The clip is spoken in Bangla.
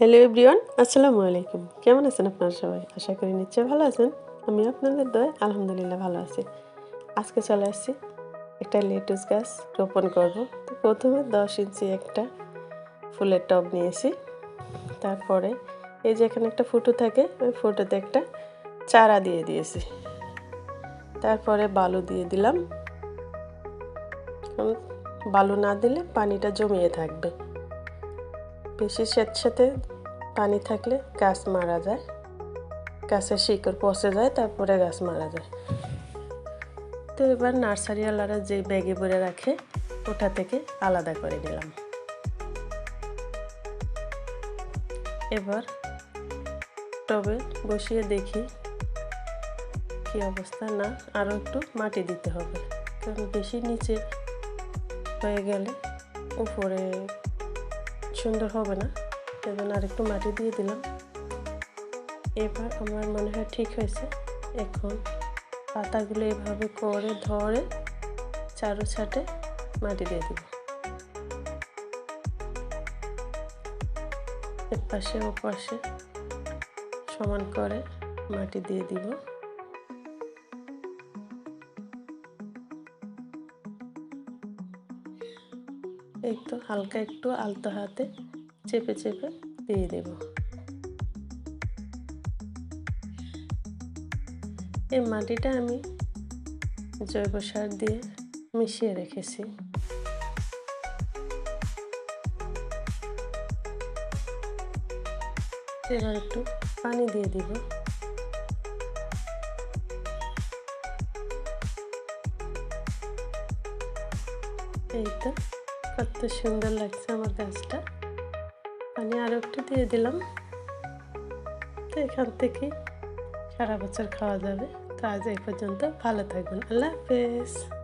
হ্যালো এভরিওয়ান আসসালামু আলাইকুম। কেমন আছেন আপনারা সবাই? আশা করি নিশ্চয়ই ভালো আছেন। আমি আপনাদের দয় আলহামদুলিল্লাহ ভালো আছি। আজকে চলে আসছি একটা লেটুস গাছ রোপণ করব। তো প্রথমে দশ ইঞ্চি একটা ফুলের টব নিয়েছি। তারপরে এই যে এখানে একটা ফুটো থাকে, ওই ফুটোতে একটা চারা দিয়ে দিয়েছি। তারপরে বালু দিয়ে দিলাম। বালু না দিলে পানিটা জমিয়ে থাকবে। বেশি স্যাঁতস্যাঁতে পানি থাকলে গাছ মারা যায়। গাছের শিকড় পচে যায়, তারপরে গাছ মারা যায়। তো এবার নার্সারিওয়ালারা যে ব্যাগে ভরে রাখে, ওটা থেকে আলাদা করে নিলাম। এবার টবে বসিয়ে দেখি কি অবস্থা। না আরও একটু মাটি দিতে হবে। কারণ বেশি নিচে হয়ে গেলে উপরে সুন্দর হবে না। সেজন্য আর একটু মাটি দিয়ে দিলাম। এবার আমার মনে হয় ঠিক হয়েছে। এখন পাতাগুলো এভাবে করে ধরে চারো ছাটে মাটি দিয়ে দিব। এর পাশে ও পাশে সমান করে মাটি দিয়ে দিব। তো হালকা একটু আলতো হাতে চেপে চেপে দিয়ে দেব। এই মাটিটা আমি জৈব সার দিয়ে মিশিয়ে রেখেছি। এবার একটু পানি দিয়ে দিব। এই তো কত সুন্দর লাগছে আমার গাছটা। পানি আরও একটু দিয়ে দিলাম। তো এখান থেকে সারা বছর খাওয়া যাবে। তো আজ এই পর্যন্ত ভালো থাকবেন আল্লাহ হাফেজ।